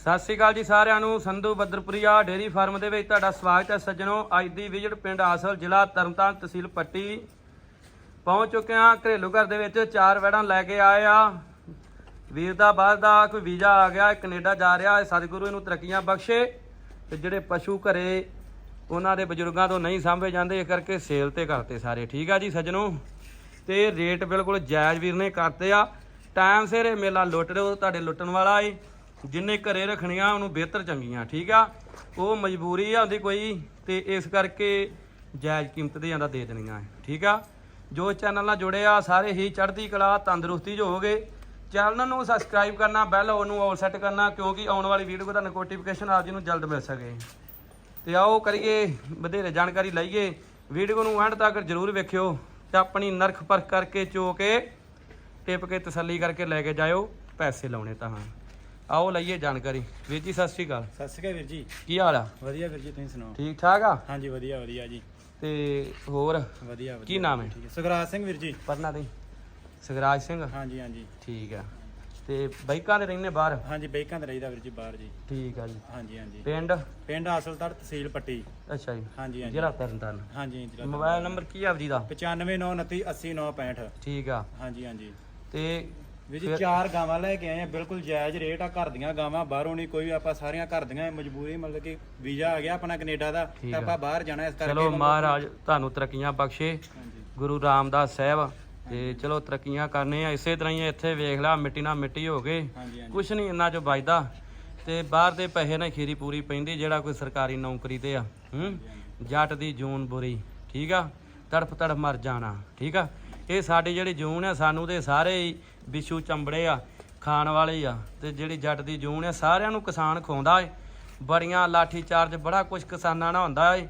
ਸਤਿ ਸ਼੍ਰੀ ਅਕਾਲ ਜੀ ਸਾਰਿਆਂ ਨੂੰ, ਸੰਧੂ ਬੱਦਰਪੁਰੀਆ ਡੇਰੀ ਫਾਰਮ ਦੇ ਵਿੱਚ ਤੁਹਾਡਾ ਸਵਾਗਤ ਹੈ ਸੱਜਣੋ। ਅੱਜ ਦੀ ਵਿਜ਼ਿਟ ਪਿੰਡ ਆਸਲ ਜ਼ਿਲ੍ਹਾ ਤਰਨਤਾਰਨ ਤਹਿਸੀਲ ਪੱਟੀ ਪਹੁੰਚ ਚੁੱਕੇ ਹਾਂ। ਘਰੇਲੂ ਘਰ ਦੇ ਵਿੱਚ ਚਾਰ ਵੈੜਾਂ ਲੈ ਕੇ ਆਏ ਆ। ਵੀਰ ਦਾ, ਬਾਹਰ ਦਾ ਕੋਈ ਵੀਜ਼ਾ ਆ ਗਿਆ, ਇਹ ਕੈਨੇਡਾ ਜਾ ਰਿਹਾ ਹੈ ਸਤਿਗੁਰੂ ਇਹਨੂੰ ਤਰੱਕੀਆਂ ਬਖਸ਼ੇ ਤੇ ਜਿਹੜੇ ਪਸ਼ੂ ਘਰੇ ਉਹਨਾਂ ਦੇ ਬਜ਼ੁਰਗਾਂ ਤੋਂ ਨਹੀਂ ਸਾਂਭੇ ਜਾਂਦੇ ਇਸ ਕਰਕੇ ਸੇਲ ਤੇ ਕਰਤੇ ਸਾਰੇ। ਠੀਕ ਆ ਜੀ ਸੱਜਣੋ, ਤੇ ਰੇਟ ਬਿਲਕੁਲ ਜਾਇਜ਼ ਵੀਰ ਨੇ ਕਰਤੇ ਆ। ਟਾਈਮ ਸਿਰ ਇਹ ਮੇਲਾ ਲੁੱਟ ਰਿਹਾ ਉਹ ਤੁਹਾਡੇ ਲੁੱਟਣ ਵਾਲਾ ਏ। ਜਿੰਨੇ ਘਰੇ ਰੱਖਣੀਆਂ, ਉਹਨੂੰ ਬਿਹਤਰ ਚੰਗੀਆਂ, ਠੀਕ ਆ? ਉਹ ਮਜਬੂਰੀ ਆ ਉਹਦੀ ਕੋਈ, ਤੇ ਇਸ ਕਰਕੇ ਜਾਇਜ਼ ਕੀਮਤ ਦੇ ਜਾਂਦਾ ਦੇ ਦੇਣੀਆਂ ਠੀਕ ਆ? ਜੋ ਚੈਨਲ ਨਾਲ ਜੁੜੇ ਆ, ਸਾਰੇ ਹੀ ਚੜ੍ਹਦੀ ਕਲਾ, ਤੰਦਰੁਸਤੀ 'ਚ ਹੋਵੋਗੇ। ਚੈਨਲ ਨੂੰ ਸਬਸਕ੍ਰਾਈਬ ਕਰਨਾ ਬੈਲ ਉਹਨੂੰ ਆਲ ਸੈੱਟ ਕਰਨਾ, ਕਿਉਂਕਿ ਆਉਣ ਵਾਲੀ ਵੀਡੀਓ ਦਾ ਨੋਟੀਫਿਕੇਸ਼ਨ ਆਪ ਜੀ ਨੂੰ ਜਲਦ ਮਿਲ ਸਕੇ। ਤੇ ਆਓ ਕਰੀਏ, ਵਧੇਰੇ ਜਾਣਕਾਰੀ ਲਈਏ। ਵੀਡੀਓ ਨੂੰ ਐਂਡ ਤੱਕ ਜਰੂਰ ਵੇਖਿਓ, ਤੇ ਆਪਣੀ ਨਰਖ ਪਰਖ ਕਰਕੇ ਚੋ ਕੇ ਟਿਪ ਕੇ ਤਸੱਲੀ ਕਰਕੇ ਲੈ ਕੇ ਜਾਇਓ, ਪੈਸੇ ਲਾਉਣੇ ਤਾਂ ਹਾਂ। ਆਓ ਲਈਏ ਜਾਣਕਾਰੀ। ਵੀਰ ਜੀ ਸਤਿ ਸ਼੍ਰੀ ਅਕਾਲ। ਸਤਿ ਸ਼੍ਰੀ ਅਕਾਲ ਵੀਰ ਜੀ। ਕੀ ਹਾਲ ਆ? ਵਧੀਆ ਵੀਰ ਜੀ ਤੁਸੀਂ ਸੁਣਾਓ? ਠੀਕ ਠਾਕ ਆ? ਹਾਂਜੀ ਵਧੀਆ ਵਧੀਆ ਜੀ। ਤੇ ਹੋਰ? ਵਧੀਆ ਵਧੀਆ ਕੀ ਨਾਮ ਹੈ? ਠੀਕ ਸੁਖਰਾਜ ਸਿੰਘ ਵੀਰ ਜੀ। ਪਰਨਾ ਦੇ ਸਗਰਾਜ ਸਿੰਘ? ਹਾਂਜੀ ਹਾਂਜੀ। ਠੀਕ ਆ। ਤੇ ਬਾਈਕਾਂ ਦੇ ਰਹਿੰਦੇ ਬਾਹਰ? ਹਾਂਜੀ ਬੇਕਾਂ ਤੇ ਰਹੀਦਾ ਵੀਰ ਜੀ ਬਾਹਰ ਜੀ। ਠੀਕ ਆ ਜੀ। ਹਾਂਜੀ ਹਾਂਜੀ। ਪਿੰਡ? ਪਿੰਡ ਆਸਲਤੜ ਤਹਿਸੀਲ ਪੱਟੀ। ਅੱਛਾ ਜੀ। ਹਾਂਜੀ ਹਾਂਜੀ। ਜ਼ਿਲ੍ਹਾ ਤਰਨਤਾਰਨ। ਹਾਂਜੀ ਮੋਬਾਈਲ ਨੰਬਰ ਕੀ ਆ ਜੀ ਦਾ? 9529298965 ਠੀਕ ਆ। ਹਾਂਜੀ ਹਾਂਜੀ। ਤੇ ਵੀਰ ਜੀ ਚਾਰ ਗਾਵਾਂ ਲੈ ਕੇ ਆਏ ਆ ਬਿਲਕੁਲ ਜਾਇਜ਼ ਰੇਟ ਆ ਘਰ ਦੀਆਂ ਗਾਵਾਂ ਬਾਹਰੋਂ ਨਹੀਂ ਕੋਈ ਆਪਾਂ ਸਾਰੀਆਂ ਘਰ ਦੀਆਂ ਮਜਬੂਰੀ ਮਤਲਬ ਕਿ ਵੀਜ਼ਾ ਆ ਗਿਆ ਆਪਣਾ ਕੈਨੇਡਾ ਦਾ ਤਾਂ। ਆਪਾਂ ਬਾਹਰ ਜਾਣਾ ਇਸ ਕਰਕੇ ਚਲੋ ਮਹਾਰਾਜ ਤੁਹਾਨੂੰ ਤਰੱਕੀਆਂ ਬਖਸ਼ੇ। ਗੁਰੂ ਰਾਮਦਾਸ ਸਾਹਿਬ ਤੇ ਚਲੋ ਤਰੱਕੀਆਂ ਕਰਨੇ ਆ ਇਸੇ ਤਰ੍ਹਾਂ ਹੀ ਇੱਥੇ ਵੇਖ ਲਾ ਮਿੱਟੀ ਨਾਲ ਮਿੱਟੀ ਹੋ ਗਏ। ਕੁਛ ਨਹੀਂ ਇੰਨਾ ਜੋ ਬਚਦਾ ਤੇ ਬਾਹਰ ਦੇ ਪੈਸੇ ਨਾਲ ਖੀਰੀ ਪੂਰੀ ਪੈਂਦੀ ਜਿਹੜਾ ਕੋਈ ਸਰਕਾਰੀ ਨੌਕਰੀ ਤੇ ਆ ਹੂੰ? ਜੱਟ ਦੀ ਜੂਨ ਬੁਰੀ ਠੀਕ ਆ? ਤੜਫ ਤੜਫ ਮਰ ਜਾਣਾ ਠੀਕ ਆ? ਇਹ ਸਾਡੀ ਜਿਹੜੀ ਜੂਨ ਆ ਸਾਨੂੰ ਤੇ ਸਾਰੇ ਹੀ ਵਿਛੂ ਚੰਬੜੇ ਆ ਖਾਣ ਵਾਲੇ ਆ। ਤੇ ਜਿਹੜੀ ਜੱਟ ਦੀ ਜੂਨ ਆ ਸਾਰਿਆਂ ਨੂੰ ਕਿਸਾਨ ਖਵਾਉਂਦਾ ਏ। ਬੜੀਆਂ ਲਾਠੀ ਚਾਰਜ ਬੜਾ ਕੁਝ ਕਿਸਾਨਾਂ ਨਾਲ ਹੁੰਦਾ ਏ।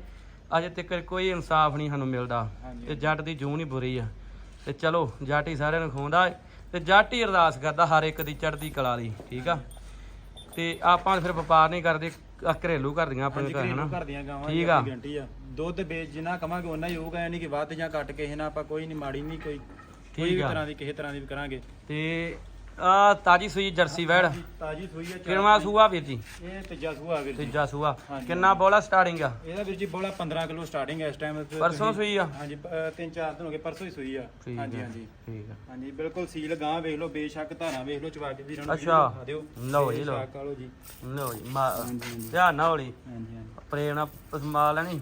ਅਜੇ ਤੱਕ ਕੋਈ ਇਨਸਾਫ ਨਹੀਂ ਸਾਨੂੰ ਮਿਲਦਾ। ਤੇ ਜੱਟ ਦੀ ਜੂਨ ਹੀ ਬੁਰੀ ਆ। ਤੇ ਚਲੋ ਜੱਟ ਹੀ ਸਾਰਿਆਂ ਨੂੰ ਖਵਾਉਂਦਾ ਏ। ਤੇ ਜੱਟ ਹੀ ਅਰਦਾਸ ਕਰਦਾ ਹਰ ਇੱਕ ਦੀ ਚੜ੍ਹਦੀ ਕਲਾ ਲਈ ਠੀਕ ਆ? ਤੇ ਆਪਾਂ ਫਿਰ ਵਪਾਰ ਨਹੀਂ ਕਰਦੇ ਘਰੇਲੂ ਕਰਦੀਆਂ ਆਪਣੇ ਘਰ ਹਨਾ ਠੀਕ ਦੀ ਆ। ਦੁੱਧ ਵੇਚ ਜਿੰਨਾ ਕਵਾਂਗੇ ਉਹਨਾਂ ਹੀ ਹੋਊਗਾ ਯਾਨੀ ਕਿ ਵੱਧ ਜਾਂ ਘੱਟ ਕਿਸੇ ਨਾਲ ਆਪਾਂ ਕੋਈ ਨਹੀਂ ਮਾੜੀ ਨਹੀਂ ਕੋਈ ਕੋਈ ਵੀ ਆ। ਤਰ੍ਹਾਂ ਦੀ ਕਿਸੇ ਤਰ੍ਹਾਂ ਦੀ ਵੀ ਕਰਾਂਗੇ। ਤੇ ਆ ਤਾਜੀ ਸੂਈ ਜਰਸੀ ਵੈੜ। ਤਾਜੀ ਸੂਈ ਆ ਚਾਰ ਸੂਆ ਵੀਰ ਜੀ? ਇਹ ਤੀਜਾ ਸੂਆ ਵੀਰ ਜੀ। ਤੀਜਾ ਸੂਆ। ਹਾਂਜੀ। ਕਿੰਨਾ ਬੋਲਾ ਸਟਾਰਟਿੰਗ ਆ? ਇਹਦਾ ਵੀਰ ਜੀ ਬੋਲਾ 15 ਕਿਲੋ ਸਟਾਰਟਿੰਗ ਹੈ ਇਸ ਟਾਈਮ ਪਰਸੋਂ ਸੂਈ ਆ? ਹਾਂਜੀ ਅ, ਤਿੰਨ ਚਾਰ ਦਿਨ ਹੋ ਗਏ ਪਰਸੋਂ ਹੀ ਸੂਈ ਆ। ਠੀਕ ਹਾਂਜੀ ਆ, ਹਾਂਜੀ ਠੀਕ ਆ। ਹਾਂਜੀ ਬਿਲਕੁਲ ਸੀਲ ਗਾਂ ਵੇਖ ਲਓ ਬੇਸ਼ੱਕ ਧਾਰਾਂ ਵੇਖ ਲਓ ਚਵਾ ਕੇ ਵੀਰਾਂ ਨੂੰ ਅੱਛਾ। ਦਿਖਾ ਦਿਓ। ਲਓ ਜੀ, ਲਓ। ਬੇਸ਼ੱਕ ਜੀ। ਲਓ ਜੀ ਮਾ ਹਾਂਜੀ ਹਾਂਜੀ। ਧਿਆਨ ਨਾਲ ਹੌਲੀ ਹਾਂਜੀ ਹਾਂਜੀ। ਨਾਲ ਪਸਮਾ ਲੈਣੀ।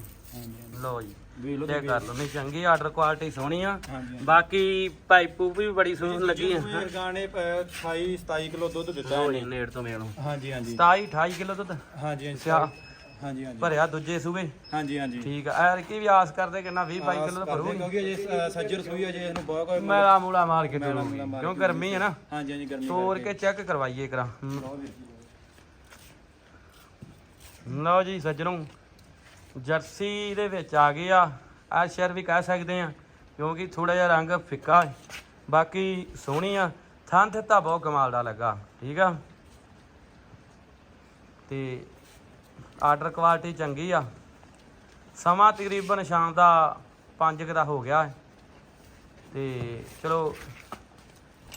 ਲਓ ਜੀ। ਵੇਖ ਲਓ ਤੇ ਕਰ ਲਓ ਨਹੀਂ ਚੰਗੀ ਆਰਡਰ ਕੁਆਲਿਟੀ ਸੋਹਣੀ ਆ। ਹਾਂਜੀ ਬਾਕੀ ਪਾਈਪੂ ਵੀ ਬੜੀ ਸੋਹਣੀ ਲੱਗੀ ਆ। ਆ ਗਾਣੇ 28 27 ਕਿਲੋ ਦੁੱਧ ਦਿੱਤਾ ਇਹਨੇ। ਜੀ ਨੇੜ ਤੋਂ ਮੇਲੋਂ ਹਾਂਜੀ ਹਾਂਜੀ। 27 28 ਕਿਲੋ ਦੁੱਧ। ਹਾਂਜੀ ਹਾਂਜੀ। ਸਿਆ ਹਾਂਜੀ ਹਾਂਜੀ। ਭਰਿਆ ਦੂਜੇ ਸੂਬੇ। ਹਾਂਜੀ ਹਾਂਜੀ। ਠੀਕ ਆ। ਐਰ ਕੀ ਵੀ ਆਸ ਕਰਦੇ ਕਿੰਨਾ 20 22 ਕਿਲੋ ਦਾ ਭਰੂ ਕਿਉਂਕਿ ਅਜੇ ਸੱਜਰ ਸੂਈ ਅਜੇ ਇਹਨੂੰ ਬਹੁਤ ਕੋਈ ਮੇਲਾ ਮੂਲਾ ਮਾਰ ਕੇ ਮਾਰ ਕਿਉਂ ਗਰਮੀ ਹੈ ਨਾ। ਹਾਂਜੀ ਹਾਂਜੀ ਗਰਮੀ ਤੋਰ ਕੇ ਚੈੱਕ ਕਰਵਾਈਏ ਕਰਾਂ ਲਓ ਵੀਰ ਜੀ। ਲਓ ਜੀ ਸੱਜਣੋ। ਜਰਸੀ ਦੇ ਵਿੱਚ ਆ ਗਏ ਆ। ਆ ਸ਼ਹਿਰ ਵੀ ਕਹਿ ਸਕਦੇ ਆ, ਕਿਉਂਕਿ ਥੋੜਾ ਜਿਹਾ ਰੰਗ ਫਿੱਕਾ ਹੈ। ਬਾਕੀ ਸੋਹਣੀ ਆ। ਥਾਂ ਤੇ ਤਾਂ ਬਹੁਤ ਕਮਾਲ ਦਾ ਲੱਗਾ, ਠੀਕ ਆ? ਤੇ ਆਰਡਰ ਕੁਆਲਿਟੀ ਚੰਗੀ ਆ। ਸਮਾਂ ਤਕਰੀਬਨ ਸ਼ਾਮ ਦਾ 5 ਦਾ ਹੋ ਗਿਆ ਹੈ। ਤੇ ਚਲੋ,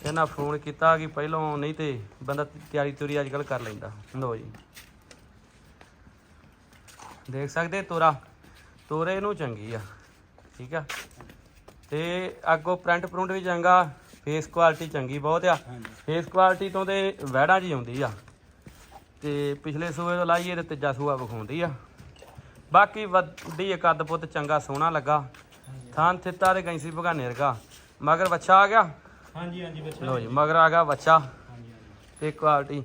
ਇਹਨਾਂ ਫੋਨ ਕੀਤਾ ਕਿ ਪਹਿਲਾਂ ਨਹੀਂ ਤੇ ਬੰਦਾ ਤਿਆਰੀ ਤੁਰੀ ਅੱਜ ਕੱਲ ਕਰ ਲੈਂਦਾ। ਲਓ ਜੀ। ਦੇਖ ਸਕਦੇ ਤੋਰਾ? ਤੋਰੇ ਨੂੰ ਚੰਗੀ ਆ ਠੀਕ ਆ? ਤੇ ਅੱਗੋਂ ਪ੍ਰਿੰਟ ਪ੍ਰਿੰਟ ਵੀ ਚੰਗਾ ਫੇਸ ਕੁਆਲਿਟੀ ਚੰਗੀ ਬਹੁਤ ਆ। ਫੇਸ ਕੁਆਲਿਟੀ ਤੋਂ ਤੇ ਵਹਿੜਾਂ ਜੀ ਆਉਂਦੀ ਆ। ਤੇ ਪਿਛਲੇ ਸੂਏ ਤੋਂ ਲਾਈਏ ਤੇ ਤੀਜਾ ਸੂਆ ਵਿਖਾਉਂਦੀ ਆ। ਬਾਕੀ ਵੱਡੀ ਕੱਦ ਪੁੱਤ ਚੰਗਾ ਸੋਹਣਾ ਲੱਗਾ। ਥਾਂ ਥਿੱਤਾ ਤੇ ਕੈਂਸੀ ਭਗਾਨੇ ਵਰਗਾ। ਮਗਰ ਬੱਚਾ ਆ ਗਿਆ? ਹਾਂਜੀ ਹਾਂਜੀ ਬੱਚਾ ਲੋ ਜੀ ਮਗਰ ਆ ਗਿਆ ਬੱਚਾ ਹਾਂਜੀ ਹਾਂਜੀ। ਤੇ ਕੁਆਲਿਟੀ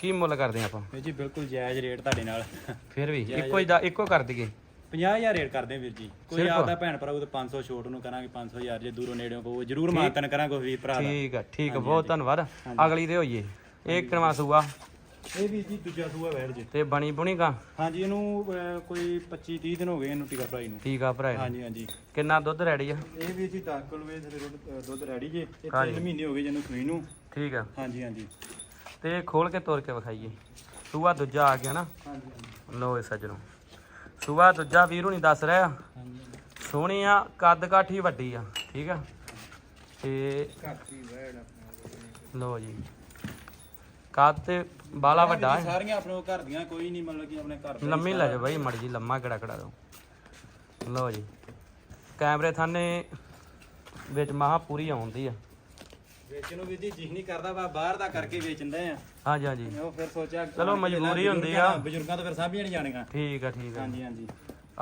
ਕੀ ਮੁੱਲ ਕਰਦੇ ਆਪਾਂ? ਵੀਰ ਜੀ ਬਿਲਕੁਲ ਜਾਇਜ਼ ਰੇਟ ਤੁਹਾਡੇ ਨਾਲ। ਫਿਰ ਵੀ ਇੱਕੋ ਹੀ ਦਾ ਇੱਕੋ ਕਰ ਦਈਏ। 50000 ਰੇਟ ਕਰਦੇ ਵੀਰ ਜੀ। ਕੋਈ ਸਿਰਫ? ਆਪਦਾ ਭੈਣ ਭਰਾ ਉਹ ਤਾਂ 500 ਛੋਟ ਨੂੰ ਕਰਾਂਗੇ 500000 ਜੇ ਦੂਰੋਂ ਨੇੜਿਓਂ ਕੋ ਜਰੂਰ ਮਾਨਤਨ ਕਰਾਂਗੇ ਵੀਰ ਭਰਾ ਦਾ। ਠੀਕ ਆ ਠੀਕ ਆ ਬਹੁਤ ਧੰਨਵਾਦ। ਅਗਲੀ ਦੇ ਹੋਈਏ। ਇਹ ਕਿਨਵਾ ਸੂਆ। ਇਹ ਵੀਰ ਜੀ ਦੂਜਾ ਸੂਆ ਵੈਰ ਜੀ। ਤੇ ਬਣੀ ਬੁਣੀ ਕਾ? ਹਾਂਜੀ ਇਹਨੂੰ ਅਹ, ਕੋਈ 25 30 ਦਿਨ ਹੋ ਗਏ ਇਹਨੂੰ ਟੀਕਾ ਭਰਾਈ ਨੂੰ। ਠੀਕ ਆ ਭਰਾ ਹਾਂਜੀ ਹਾਂਜੀ। ਕਿੰਨਾ ਦੁੱਧ ਰੈਡੀ ਆ? ਇਹ ਵੀਰ ਜੀ 10 ਕਿਲੋ ਵੇ ਦੁੱਧ ਰੈਡੀ ਜੇ। ਇਹ ਹਾਂਜੀ। 3 ਮਹੀਨੇ ਹੋ ਗਏ ਜਿਹਨੂੰ ਸੂਈ ਨੂੰ। ਠੀਕ ਆ। ਹਾਂਜੀ ਹਾਂਜੀ। ਤੇ ਖੋਲ ਕੇ ਤੋੜ ਕੇ ਵਿਖਾਈਏ। ਸੂਆ ਦੂਜਾ ਆ ਗਿਆ ਨਾ। ਲੋ ਸੱਜਣੋ। ਸੂਆ ਦੂਜਾ ਵੀਰੂ ਨਹੀਂ ਦੱਸ ਰਿਹਾ। ਸੋਹਣੀ ਆ ਕੱਦ ਕਾਠੀ ਵੱਡੀ ਆ ਠੀਕ ਆ। ਤੇ ਲੋ ਜੀ। ਕਾਦ ਤੇ ਬਾਲਾ ਵੱਡਾ ਹੈ। ਸਾਰੀਆਂ ਆਪਣੇ ਘਰ ਦੀਆਂ ਕੋਈ ਨਹੀਂ ਮਤਲਬ ਕਿ ਆਪਣੇ ਘਰ ਲੰਮੀ ਲੈ ਜਾਓ ਬਾਈ ਮੜ ਜੀ ਲੰਮਾ ਕਿਹੜਾ ਕਿਹੜਾ ਦੋ ਲਓ ਜੀ। ਕੈਮਰੇ ਥਾਨੇ ਵਿੱਚ ਮਹਾ ਪੂਰੀ ਆਉਂਦੀ ਆ। ਵੇਚਣ ਨੂੰ ਵੀ ਜੀ ਜੀ ਨਹੀਂ ਕਰਦਾ ਵਾ ਬਾਹਰ ਦਾ ਕਰਕੇ ਵੇਚਦੇ ਆ। ਹਾਂਜੀ ਹਾਂਜੀ। ਉਹ ਫਿਰ ਸੋਚਿਆ ਚਲੋ ਮਜਬੂਰੀ ਹੁੰਦੀ ਆ। ਬਜ਼ੁਰਗਾਂ ਤੋਂ ਫਿਰ ਸਾਂਭੀਆਂ ਨਹੀਂ ਜਾਣੀਆਂ। ਠੀਕ ਆ ਠੀਕ ਆ। ਹਾਂਜੀ ਹਾਂਜੀ।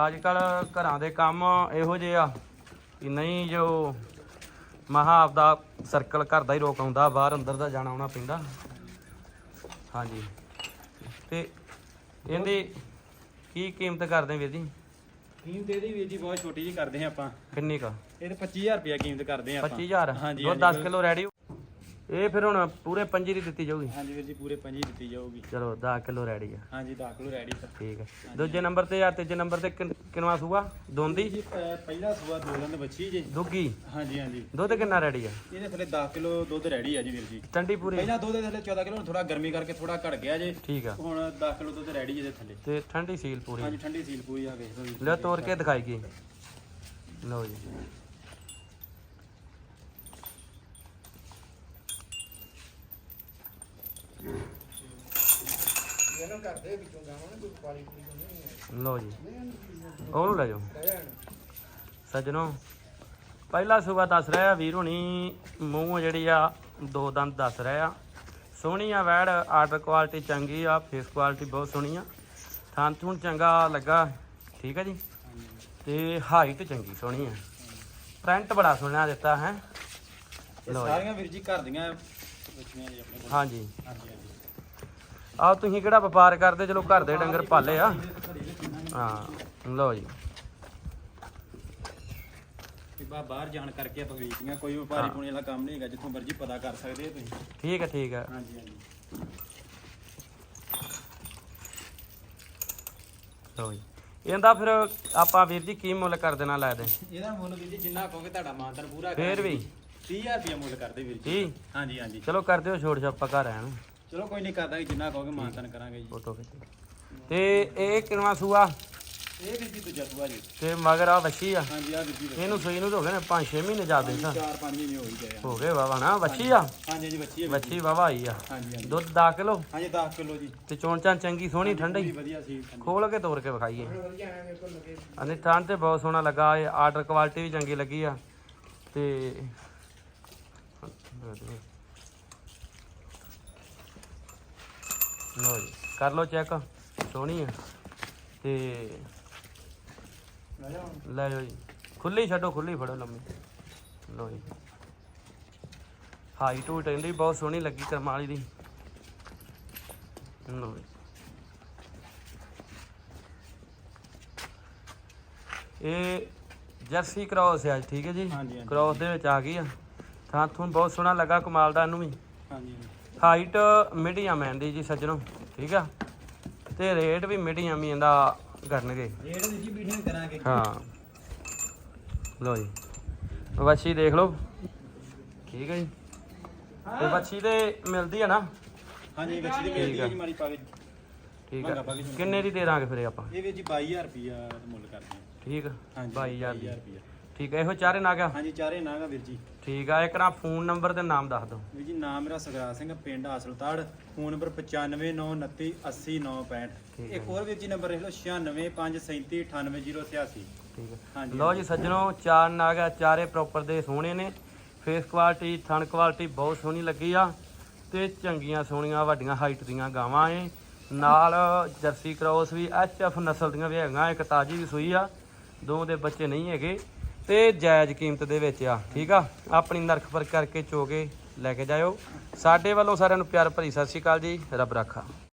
ਅੱਜ ਕੱਲ ਘਰਾਂ ਦੇ ਕੰਮ ਇਹੋ ਜਿਹੇ ਆ ਕਿ ਨਹੀਂ ਜੋ ਮਹਾ ਆਪਦਾ ਸਰਕਲ ਘਰ ਦਾ ਹੀ ਰੋਕ ਆਉਂਦਾ ਬਾਹਰ ਅੰਦਰ ਦਾ ਜਾਣਾ ਆਉਣਾ ਪੈਂਦਾ। ਹਾਂਜੀ। ਤੇ ਇਹਦੀ ਕੀ ਕੀਮਤ ਕਰਦੇ ਵੀਰ ਜੀ? ਕੀਮਤ ਇਹਦੀ ਵੀ ਜੀ ਬਹੁਤ ਛੋਟੀ ਜੀ ਕਰਦੇ ਆ ਆਪਾਂ। ਕਿੰਨੀ ਕਾ? ਇਹਦੇ 25000 ਰੁਪਇਆ ਕੀਮਤ ਕਰਦੇ ਆ ਆਪਾਂ। 25000 ਹਾਂਜੀ, ਦੁੱਧ ਹਾਂਜੀ। 10 ਕਿਲੋ ਰੈਡੀ ਇਹ ਫਿਰ ਹੁਣ ਪੂਰੇ ਪੰਜੀ ਦੀ ਦਿੱਤੀ ਜਾਊਗੀ। ਹਾਂਜੀ ਵੀਰ ਜੀ ਪੂਰੇ ਪੰਜੀ ਦਿੱਤੀ ਜਾਊਗੀ। ਚਲੋ 10 ਕਿਲੋ ਰੈਡੀ ਆ। ਹਾਂਜੀ 10 ਕਿਲੋ ਰੈਡੀ ਸਰ ਠੀਕ ਹੈ ਦੂਜੇ ਨੰਬਰ ਤੇ ਜਾਂ ਤੀਜੇ ਨੰਬਰ ਤੇ ਕਿੰਨ- ਕਿੰਨਵਾਂ ਸੂਆ? ਦੋਂਦੀ ਜੀ ਪਹਿਲਾ ਸੂਆ ਦੋ ਦੰਦ ਬੱਚੀ ਜੀ। ਦੁੱਗੀ ਹਾਂਜੀ ਹਾਂਜੀ। ਦੁੱਧ ਕਿੰਨਾ ਰੈਡੀ ਆ? ਇਹਦੇ ਥੱਲੇ 10 ਕਿਲੋ ਦੁੱਧ ਰੈਡੀ ਆ ਜੀ ਵੀਰ ਜੀ। ਟੰਡੀ ਪੂਰੀ? ਪਹਿਲਾਂ ਦੁੱਧ ਦੇ ਥੱਲੇ 14 ਕਿਲੋ ਥੋੜਾ ਗਰਮੀ ਕਰਕੇ ਥੋੜਾ ਘਟ ਗਿਆ ਜੇ। ਠੀਕ ਆ। ਹੁਣ 10 ਕਿਲੋ ਦੁੱਧ ਰੈਡੀ ਇਹਦੇ ਥੱਲੇ। ਤੇ ਠੰਡੀ ਸੀਲ ਪੂਰੀ। ਹਾਂਜੀ ਠੰਡੀ ਸੀਲ ਪੂਰੀ ਆ ਗਈ ਲੈ ਤੋੜ ਕੇ ਦਿਖਾਈ ਗਈ ਲਓ ਜੀ। ਲਓ ਜੀ। ਉਹਨੂੰ ਲੈ ਜਾਓ। ਸੱਜਣੋ ਪਹਿਲਾ ਸੂਬਾ ਦੱਸ ਰਿਹਾ ਵੀਰ ਹੁਣੀ ਮੂੰਹ ਜਿਹੜੀ ਆ ਦੋ ਦੰਦ ਦੱਸ ਰਿਹਾ ਸੋਹਣੀ ਆ ਵੈੜ ਆਰਡਰ ਕੁਆਲਿਟੀ ਚੰਗੀ ਆ ਫੇਸ ਕੁਆਲਿਟੀ ਬਹੁਤ ਸੋਹਣੀ ਆ। ਥਾਂ ਥੂਣ ਚੰਗਾ ਲੱਗਾ ਠੀਕ ਹੈ ਜੀ? ਤੇ ਹਾਈਟ ਚੰਗੀ ਸੋਹਣੀ ਆ। ਪ੍ਰਿੰਟ ਬੜਾ ਸੋਹਣਾ ਦਿੱਤਾ ਹੈ? ਇਹ ਲਓ ਜੀ। ਸਾਰੀਆਂ ਵੀਰ ਜੀ ਘਰ ਦੀਆਂ ਬੱਚੀਆਂ ਜੀ ਆਪਣੇ ਕੋਲ ਹਾਂਜੀ। ਹਾਂਜੀ ਹਾਂਜੀ ਆਹ ਤੁਸੀਂ ਕਿਹੜਾ ਵਪਾਰ ਕਰਦੇ ਚਲੋ ਘਰ ਦੇ ਡੰਗਰ ਪਾਲੇ ਆ। ਹਾਂ ਲਓ ਜੀ। ਕਿ ਬਾ ਬਾਹਰ ਜਾਣ ਕਰਕੇ ਆਪਾਂ ਕੋਈ ਵਪਾਰੀ ਪੁਣੇ ਵਾਲਾ ਕੰਮ ਨਹੀਂ ਹੈਗਾ ਜਿੱਥੋਂ ਮਰਜ਼ੀ ਪਤਾ ਕਰ ਸਕਦੇ ਹੋ ਤੁਸੀਂ। ਠੀਕ ਹੈ ਠੀਕ ਹੈ। ਹਾਂਜੀ ਹਾਂਜੀ। ਲਓ ਜੀ। ਇਹਦਾ ਫਿਰ ਆਪਾਂ ਵੀਰ ਜੀ ਕੀ ਮੁੱਲ ਕਰ ਦੇਣਾ ਲੈ ਦੇ? ਇਹਦਾ ਮੁੱਲ ਵੀਰ ਜੀ ਜਿੰਨਾ ਕਹੋਗੇ ਤੁਹਾਡਾ ਮਾਨਤਨ ਪੂਰਾ ਫੇਰ ਵੀ। 30000 ਰੁਪਇਆ ਮੁੱਲ ਕਰਦੇ ਵੀਰ ਜੀ। ਜੀ ਹਾਂਜੀ ਹਾਂਜੀ। ਚਲੋ ਕਰ ਦਿਓ ਛੋੜ ਛਾਪਾ ਘਰ ਆਣ ਚਲੋ ਕੋਈ ਨਹੀਂ ਕਰਦਾ ਜਿੰਨਾ ਕਹੋਗੇ ਮਾਨਤਨ ਕਰਾਂਗੇ ਜੀ। ਫੋਟੋ ਖਿੱਚ। ਤੇ ਇਹ ਕਿਨਵਾ ਸੂਆ? ਇਹ ਵੀਰ ਜੀ ਦੂਜਾ ਸੂਆ ਜੀ। ਤੇ ਮਗਰ ਆ ਵੱਛੀ ਆ। ਹਾਂਜੀ ਆ ਵੀਰ ਜੀ ਇਹਨੂੰ ਸੂਈ ਨੂੰ ਤਾਂ ਹੋ ਗਏ ਨੇ 5-6 ਮਹੀਨੇ ਜਾਂਦੇ ਸਾਂ ਚਾਰ ਪੰਜ ਮਹੀਨੇ ਹੋ ਹੀ ਗਏ ਆ। ਹੋ ਗਏ ਵਾਵਾ ਨਾ ਵੱਛੀ ਆ? ਹਾਂਜੀ ਜੀ ਜੀ। ਵੱਛੀ ਵਾਵਾ ਆਈ ਆ। ਹਾਂਜੀ ਹਾਂਜੀ। ਦੁੱਧ 10 ਕਿਲੋ? ਹਾਂਜੀ 10 ਕਿਲੋ ਜੀ। ਤੇ ਚੋਣ ਚਾਂ ਚੰਗੀ ਸੋਹਣੀ ਠੰਡੀ ਵਧੀਆ ਸੀ ਖੋਲ ਕੇ ਤੋੜ ਕੇ ਵਿਖਾਈਏ। ਅਨੇ ਤਾਂ ਤੇ ਬਹੁਤ ਸੋਹਣਾ ਲੱਗਾ ਇਹ ਆਰਡਰ ਕੁਆਲਿਟੀ ਵੀ ਚੰਗੀ ਲੱਗੀ ਆ। ਤੇ ਲੋ ਜੀ ਕਰ ਲੋ ਚੈੱਕ ਸੋਹਣੀ ਆ। ਤੇ ਲੈ ਜਾਓ ਜੀ ਖੁੱਲੀ ਛੱਡੋ ਖੁੱਲੀ ਫੜੋ ਲੰਮੀ। ਲੋ ਜੀ। ਹਾਈਟ ਹੂਟ ਇਹਦੀ ਬਹੁਤ ਸੋਹਣੀ ਲੱਗੀ ਕਰਮਾਂ ਵਾਲੀ ਦੀ। ਲੋ ਜੀ। ਇਹ ਜਰਸੀ ਕ੍ਰਾਸ ਹੈ ਠੀਕ ਹੈ ਜੀ। ਕ੍ਰਾਸ ਦੇ ਵਿੱਚ ਆ ਗਈ ਆ। ਥਾਂ ਥੂੰ ਬਹੁਤ ਸੋਹਣਾ ਲੱਗਾ ਕਮਾਲ ਦਾ ਇਹਨੂੰ ਵੀ। ਹਾਂਜੀ। ਹਾਈਟ ਮੀਡੀਅਮ ਹੈ ਦੀ ਜੀ ਸੱਜਣੋ ਠੀਕ ਆ? ਤੇ ਰੇਟ ਵੀ ਮੀਡੀਅਮ ਹੀ ਇਹਦਾ ਕਰਨਗੇ। ਰੇਟ ਜੀ ਮੀਟਿੰਗ ਕਰਾਂਗੇ। ਹਾਂ। ਲੋ ਜੀ। ਵੱਛੀ ਦੇਖ ਲਓ। ਠੀਕ ਹੈ ਜੀ। ਤੇ ਵੱਛੀ ਤੇ ਮਿਲਦੀ ਆ ਨਾ? ਹਾਂਜੀ ਬੱਚੀ ਦੀ ਠੀਕ ਮਿਲਦੀ ਆ। ਹੈ ਜੀ ਮਾਰੀ ਪਾਵੇ ਠੀਕ ਸੁਣੋ। ਕਿੰਨੇ ਦੀ ਦੇ ਦਾਂਗੇ ਫਿਰ ਆਪਾਂ? ਇਹ ਵੀਰ ਜੀ 22000 ਰੁਪਿਆ ਮੁੱਲ ਕਰਦੇ ਆ। ਠੀਕ ਆ। ਹਾਂਜੀ 22000 ਦੀ। ਰੁਪਿਆ ਠੀਕ ਆ ਇਹੋ ਚਾਰੇ ਨਾ ਗਿਆ ਹਾਂਜੀ ਚਾਰੇ ਨਾਗਾ ਵੀਰ ਜੀ। ਠੀਕ ਆ ਇੱਕ ਨਾ ਫੋਨ ਨੰਬਰ ਤੇ ਨਾਮ ਦੱਸ ਦਿਓ। ਵੀਰ ਜੀ ਨਾਮ ਮੇਰਾ ਸਗਰਾ ਸਿੰਘ ਪਿੰਡ ਹਾਸਲਤਾੜ ਫੋਨ ਨੰਬਰ 9599280965 ਠੀਕ ਹੈ ਇੱਕ ਹੋਰ ਵੀਰ ਜੀ ਨੰਬਰ ਲਿਖ ਲਓ 9657398086 ਠੀਕ ਹੈ ਹਾਂਜੀ ਲਓ ਜੀ ਸੱਜਣੋ ਚਾਰ ਨਾਗ ਆ ਚਾਰੇ ਪ੍ਰੋਪਰ ਦੇ ਸੋਹਣੇ ਨੇ। ਫੇਸ ਕੁਆਲਿਟੀ ਥਣ ਕੁਆਲਿਟੀ ਬਹੁਤ ਸੋਹਣੀ ਲੱਗੀ ਆ ਤੇ ਚੰਗੀਆਂ ਸੋਹਣੀਆਂ ਵੱਡੀਆਂ ਹਾਈਟ ਦੀਆਂ ਗਾਵਾਂ ਏ। ਨਾਲ ਜਰਸੀ ਕ੍ਰੋਸ ਵੀ ਐਚਐਫ ਨਸਲ ਦੀਆਂ ਵੀ ਹੈਗੀਆਂ ਇੱਕ ਤਾਜੀ ਵੀ ਸੂਈ ਆ। ਦੋ ਦੇ ਬੱਚੇ ਨਹੀਂ ਹੈਗੇ। ਤੇ ਜਾਇਜ਼ ਕੀਮਤ ਦੇ ਵਿੱਚ ਆ, ਠੀਕ ਆ? ਆਪਣੀ ਨਰਖ ਪਰ ਕਰਕੇ ਚੋਗੇ ਲੈ ਕੇ ਜਾਇਓ। ਸਾਡੇ ਵੱਲੋਂ ਸਾਰਿਆਂ ਨੂੰ ਪਿਆਰ ਭਰੀ ਸਤਿ ਸ਼੍ਰੀ ਅਕਾਲ ਜੀ, ਰੱਬ ਰਾਖਾ।